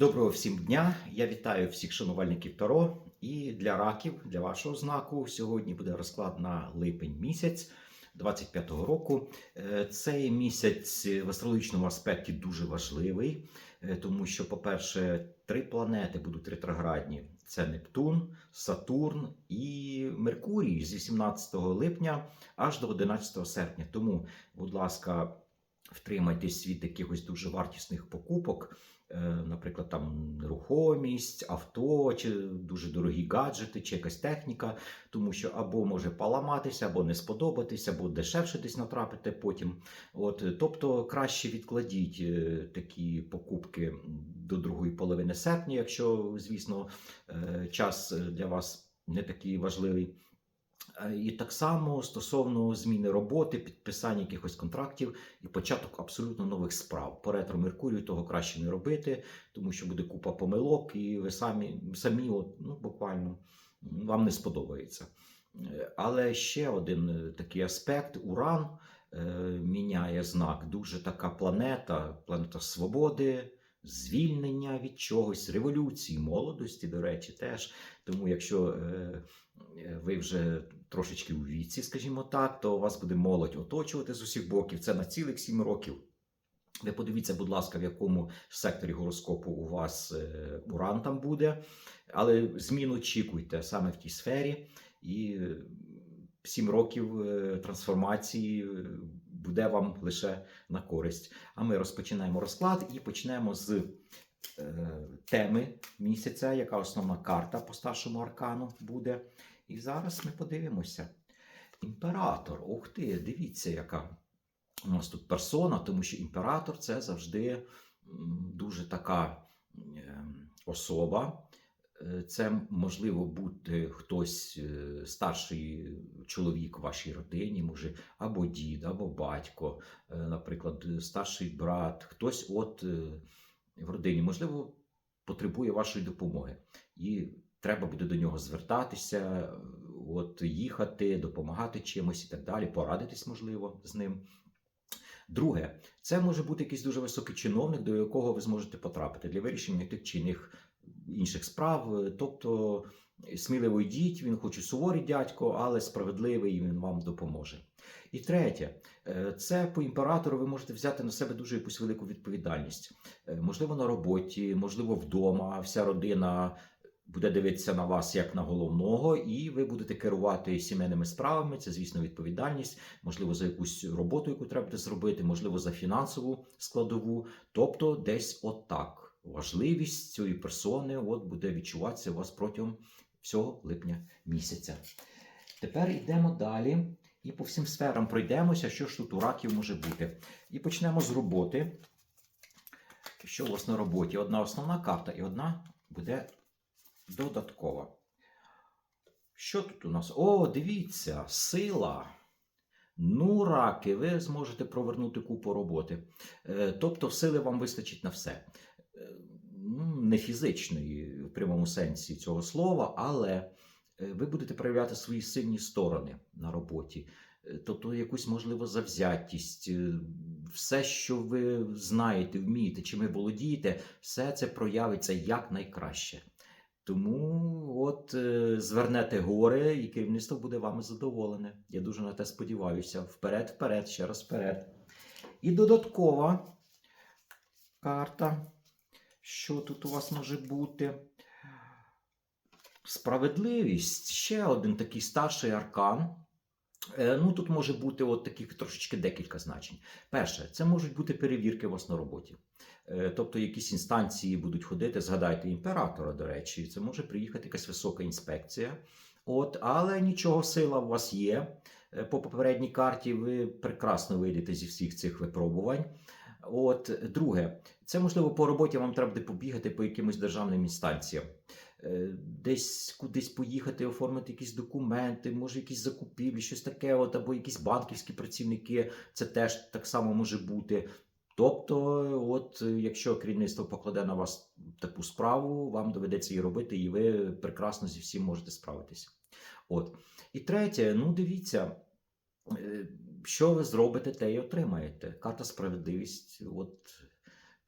Доброго всім дня! Я вітаю всіх шанувальників Таро. І для раків, для вашого знаку, сьогодні буде розклад на липень місяць 25-го року. Е, Цей місяць в астрологічному аспекті дуже важливий, е, тому що, по-перше, три планети будуть ретроградні: це Нептун, Сатурн і Меркурій з 18 липня аж до 11 серпня. Тому, будь ласка, втримайтесь від якихось дуже вартісних покупок. Е, Наприклад, там нерухомість, авто, чи дуже дорогі гаджети, чи якась техніка, тому що або може поламатися, або не сподобатися, або дешевше десь натрапити потім. От, тобто краще відкладіть е, такі покупки до другої половини серпня, якщо, звісно, е, час для вас не такий важливий. Е, І так само стосовно зміни роботи, підписання якихось контрактів і початок абсолютно нових справ. По ретро Меркурію того краще не робити, тому що буде купа помилок, і ви самі, самі от, ну, буквально вам не сподобається. Е, Але ще один е, такий аспект: Уран е, міняє знак. Дуже така планета, планета свободи. Звільнення від чогось, революції, молодості, до речі, теж. Тому, якщо е, е, ви вже трошечки у віці, скажімо так, то вас буде молодь оточувати з усіх боків. Це на цілих сім років. Ви подивіться, будь ласка, в якому секторі гороскопу у вас е, уран там буде, але змін очікуйте саме в тій сфері, і сім років трансформації буде вам лише на користь. А ми розпочинаємо розклад і почнемо з е, теми місяця, яка основна карта по старшому аркану буде. І зараз ми подивимося. Імператор, ух ти, дивіться, яка у нас тут персона, тому що імператор це завжди дуже така е, особа. Е, Це можливо бути хтось старший чоловік в вашій родині, може або дід, або батько, е, наприклад, старший брат, хтось от е, в родині, можливо, потребує вашої допомоги. І треба буде до нього звертатися, е, от їхати, допомагати чимось і так далі, порадитись, можливо, з ним. Друге, це може бути якийсь дуже високий чиновник, до якого ви зможете потрапити для вирішення тих чи інших, інших справ. Е, Тобто, сміливо йдіть, він хоч і суворий дядько, але справедливий, і він вам допоможе. І третє, е, це по імператору ви можете взяти на себе дуже якусь велику відповідальність. Е, Можливо, на роботі, можливо, вдома, вся родина буде дивитися на вас як на головного, і ви будете керувати сімейними справами. Це, звісно, відповідальність, можливо, за якусь роботу, яку треба зробити, можливо, за фінансову складову. Тобто, десь отак. Важливість цієї персони от буде відчуватися у вас протягом всього липня місяця. Тепер йдемо далі і по всім сферам пройдемося, що ж тут у раків може бути. І почнемо з роботи. Що у вас на роботі? Одна основна карта і одна буде додаткова. Що тут у нас? О, дивіться, сила. Ну, раки, ви зможете провернути купу роботи. Е, Тобто, сили вам вистачить на все. Е, Не фізичної в прямому сенсі цього слова, але е, ви будете проявляти свої сильні сторони на роботі. Е, Тобто якусь можливо завзятість, все, що ви знаєте, вмієте, чим ви володієте, все це проявиться якнайкраще. Тому от звернете гори, і керівництво буде вами задоволене. Я дуже на те сподіваюся. Вперед, вперед, ще раз вперед. І додаткова карта. Що тут у вас може бути? Справедливість. Ще один такий старший аркан. Е, Ну, тут може бути от таких трошечки декілька значень. Перше, це можуть бути перевірки вас на роботі. Е, Тобто якісь інстанції будуть ходити, згадайте імператора, до речі, це може приїхати якась висока інспекція. От, але нічого, сила у вас є. Е, По попередній карті ви прекрасно вийдете зі всіх цих випробувань. От, друге, це можливо по роботі вам треба буде побігати по якимось державним інстанціям. Е, Десь кудись поїхати, оформити якісь документи, може якісь закупівлі, щось таке, от, або якісь банківські працівники, це теж так само може бути. Тобто, от е, якщо керівництво покладе на вас таку справу, вам доведеться її робити, і ви прекрасно зі всім можете справитися. От. І третє, ну дивіться, е, що ви зробите, те й отримаєте. Карта справедливість. От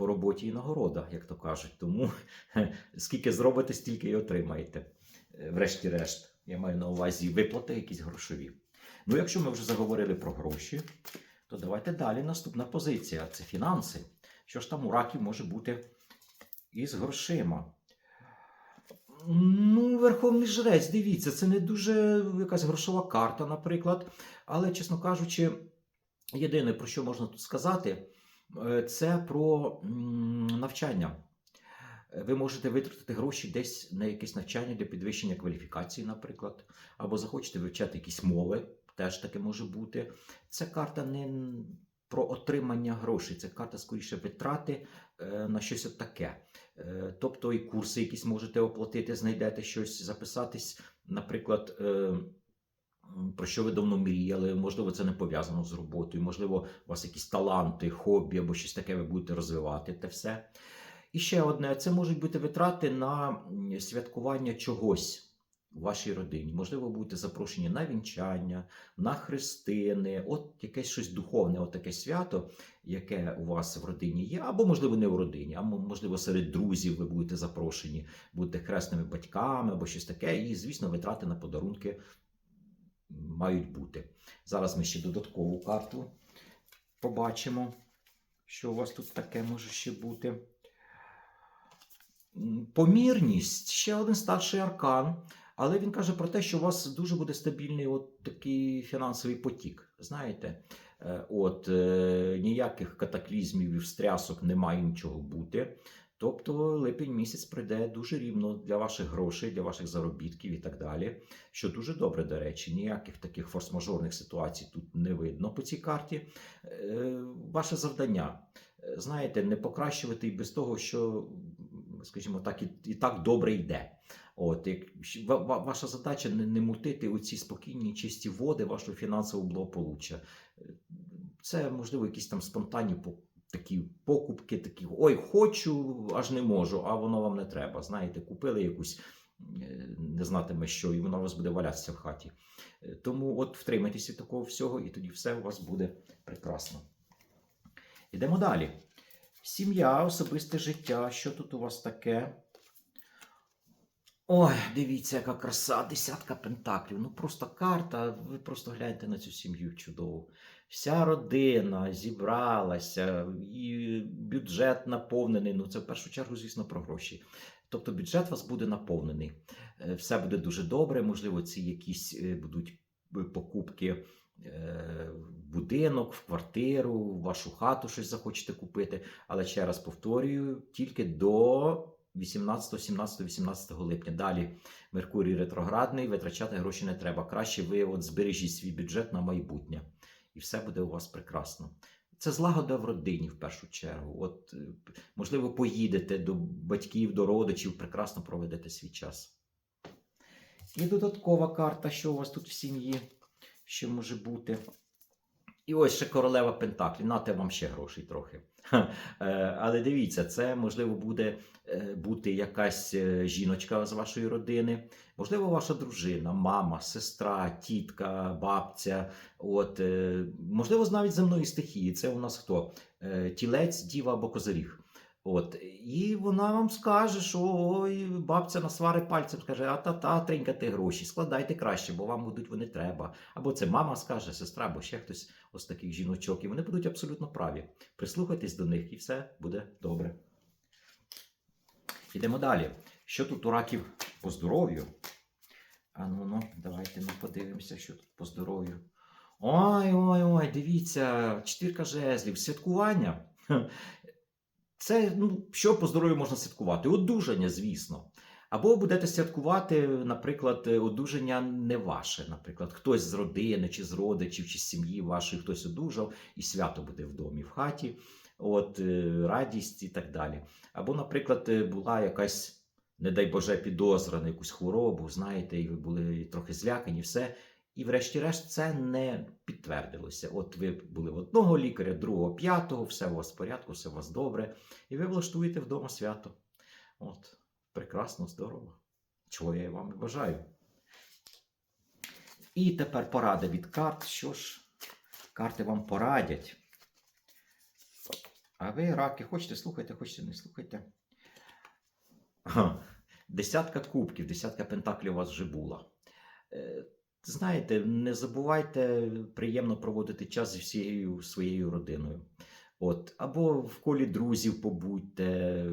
по роботі і нагорода, як то кажуть. Тому скільки зробите, стільки і отримаєте. Е, Врешті-решт, я маю на увазі виплати якісь грошові. Ну, якщо ми вже заговорили про гроші, то давайте далі. Наступна позиція це фінанси. Що ж там у раків може бути із грошима? Ну, Верховний жрець, дивіться, це не дуже якась грошова карта, наприклад. Але, чесно кажучи, єдине, про що можна тут сказати, е, це про навчання. Ви можете витратити гроші десь на якесь навчання для підвищення кваліфікації, наприклад, або захочете вивчати якісь мови, теж таке може бути. Це карта не про отримання грошей, це карта скоріше витрати е, на щось от таке. Е, Тобто і курси якісь можете оплатити, знайдете щось, записатись, наприклад. е, Про що ви давно мріяли, можливо, це не пов'язано з роботою, можливо, у вас якісь таланти, хобі або щось таке ви будете розвивати те все. І ще одне: це можуть бути витрати на святкування чогось у вашій родині. Можливо, будете запрошені на вінчання, на хрестини, от якесь щось духовне, от таке свято, яке у вас в родині є, або, можливо, не в родині, а можливо, серед друзів ви будете запрошені, будете хресними батьками або щось таке. І, звісно, витрати на подарунки мають бути. Зараз ми ще додаткову карту побачимо, що у вас тут таке може ще бути. Помірність ще один старший аркан, але він каже про те, що у вас дуже буде стабільний от такий фінансовий потік. Знаєте, Е, от е, ніяких катаклізмів і встрясок не має нічого бути. Тобто липень місяць прийде дуже рівно для ваших грошей, для ваших заробітків і так далі. Що дуже добре, до речі, ніяких таких форс-мажорних ситуацій тут не видно по цій карті. Е, Ваше завдання, знаєте, не покращувати і без того, що, скажімо так, і, і так добре йде. От, як, ваша задача не, не мутити оці спокійні, чисті води вашого фінансового благополуччя. Е, Це, можливо, якісь там спонтанні такі покупки, такі ой, хочу, аж не можу, а воно вам не треба. Знаєте, купили якусь е, не знатиме що, і воно у вас буде валятися в хаті. Е, Тому от втримайтеся від такого всього, і тоді все у вас буде прекрасно. Ідемо далі. Сім'я, особисте життя. Що тут у вас таке? Ой, дивіться, яка краса, десятка пентаклів. Ну просто карта. Ви просто гляньте на цю сім'ю чудову. Вся родина зібралася, і бюджет наповнений. Ну, це в першу чергу, звісно, про гроші. Тобто бюджет вас буде наповнений. Е, Все буде дуже добре. Можливо, ці якісь е, будуть е, покупки будинок, в квартиру, в вашу хату щось захочете купити. Але ще раз повторюю, тільки до 18, 17, 18 липня. Далі Меркурій ретроградний, витрачати гроші не треба. Краще ви от збережіть свій бюджет на майбутнє, і все буде у вас прекрасно. Це злагода в родині в першу чергу. От, можливо, поїдете до батьків, до родичів, прекрасно проведете свій час. І додаткова карта, що у вас тут в сім'ї, що може бути. І ось ще королева Пентаклі. Нате вам ще грошей трохи. Е, Але дивіться, це можливо буде е, бути якась е, жіночка з вашої родини, можливо, ваша дружина, мама, сестра, тітка, бабця. От, можливо, навіть земної стихії. Це у нас хто? Тілець, діва або козиріг. От, і вона вам скаже, що ой, бабця насвари пальцем скаже, а та та тринькати гроші, складайте краще, бо вам будуть вони треба. Або це мама скаже, сестра, або ще хтось ось таких жіночок, і вони будуть абсолютно праві. Прислухайтесь до них, і все буде добре. Ідемо далі. Що тут у раків по здоров'ю? А ну ну, давайте ну, подивимося, що тут по здоров'ю. Ой, ой, ой, дивіться, четвірка жезлів, святкування. Це ну, що по здоров'ю можна святкувати? Одужання, звісно. Або будете святкувати, наприклад, одужання не ваше. Наприклад, хтось з родини, чи з родичів, чи з сім'ї вашої хтось одужав, і свято буде в домі, в хаті, от е, радість і так далі. Або, наприклад, е, була якась, не дай Боже, підозра на якусь хворобу, знаєте, і ви були трохи злякані, все. І, врешті-решт, це не підтвердилося. От ви були в одного лікаря, другого, п'ятого, все у вас в порядку, все у вас добре, і ви влаштуєте вдома свято. От, прекрасно, здорово. Чого я і вам і бажаю. І тепер порада від карт. Що ж, карти вам порадять. А ви, раки, хочете слухайте, хочете не слухайте. Десятка кубків, десятка пентаклів у вас вже була. Знаєте, не забувайте приємно проводити час зі всією своєю родиною. От, або в колі друзів побудьте.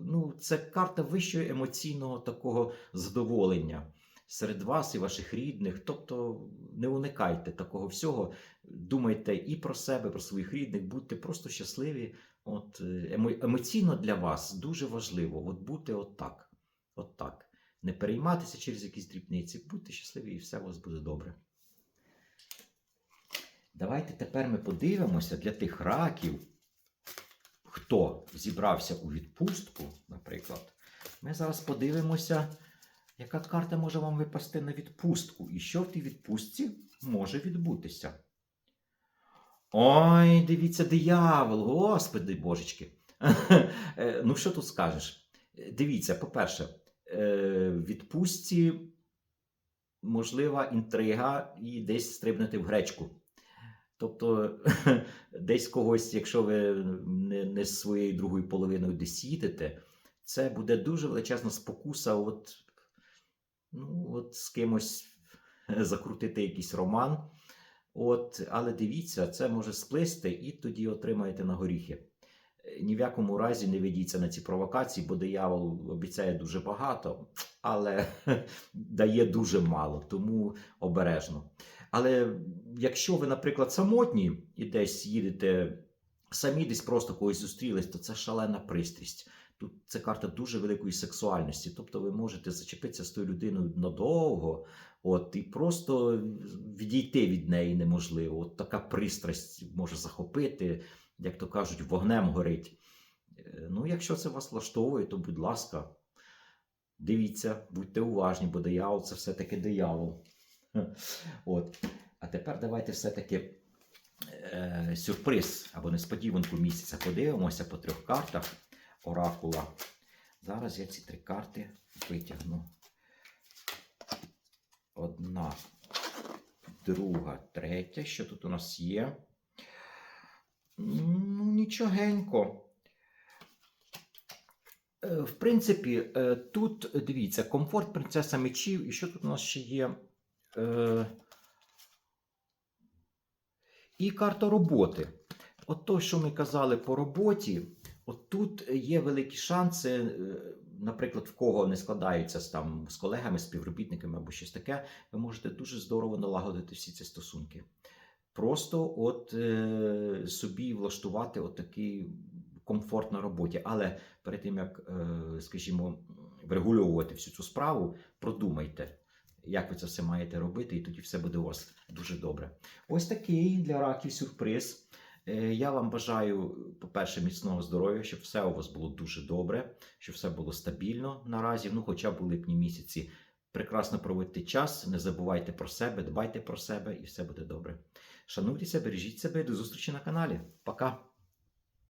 Ну, це карта вищого емоційного такого задоволення серед вас і ваших рідних. Тобто не уникайте такого всього. Думайте і про себе, про своїх рідних, будьте просто щасливі. От, е, емо- емоційно для вас дуже важливо от бути отак. От так. Не перейматися через якісь дрібниці, будьте щасливі і все у вас буде добре. Давайте тепер ми подивимося для тих раків, хто зібрався у відпустку, наприклад. Ми зараз подивимося, яка карта може вам випасти на відпустку, і що в тій відпустці може відбутися. Ой, дивіться, диявол, господи божечки. Е, Ну, що тут скажеш? Е, Дивіться, по-перше, відпустці можлива інтрига і десь стрибнути в гречку. Тобто, десь когось, якщо ви не, не з своєю другою половиною десь їдете, це буде дуже величезна спокуса, от, ну, от з кимось закрутити якийсь роман. От, але дивіться, це може сплисти, і тоді отримаєте на горіхи. Ні в якому разі не ведіться на ці провокації, бо диявол обіцяє дуже багато, але дає дуже мало, тому обережно. Але якщо ви, наприклад, самотні і десь їдете самі, десь просто когось зустрілись, то це шалена пристрість. Тут це карта дуже великої сексуальності. Тобто ви можете зачепитися з тою людиною надовго, от, і просто відійти від неї неможливо. От така пристрасть може захопити, як то кажуть, вогнем горить. Е, Ну, якщо це вас влаштовує, то будь ласка, дивіться, будьте уважні, бо диявол це все-таки диявол. От. А тепер давайте все-таки е, сюрприз або несподіванку місяця подивимося по трьох картах оракула. Зараз я ці три карти витягну. Одна, друга, третя. Що тут у нас є? Ну, нічогенько. Е, В принципі, е, тут дивіться, комфорт принцеса мечів. І що тут у нас ще є? Е, І карта роботи. От то, що ми казали по роботі, от тут є великі шанси, наприклад, в кого не складаються з, там, з колегами, співробітниками або щось таке, ви можете дуже здорово налагодити всі ці стосунки. Просто от е, собі влаштувати от такий комфорт на роботі. Але перед тим, як, е, скажімо, врегульовувати всю цю справу, продумайте, як ви це все маєте робити, і тоді все буде у вас дуже добре. Ось такий для раків сюрприз. Е, Я вам бажаю, по-перше, міцного здоров'я, щоб все у вас було дуже добре, щоб все було стабільно наразі, ну хоча б у липні місяці. Прекрасно проводьте час, не забувайте про себе, дбайте про себе і все буде добре. Шануйтеся, бережіть себе, до зустрічі на каналі. Пока!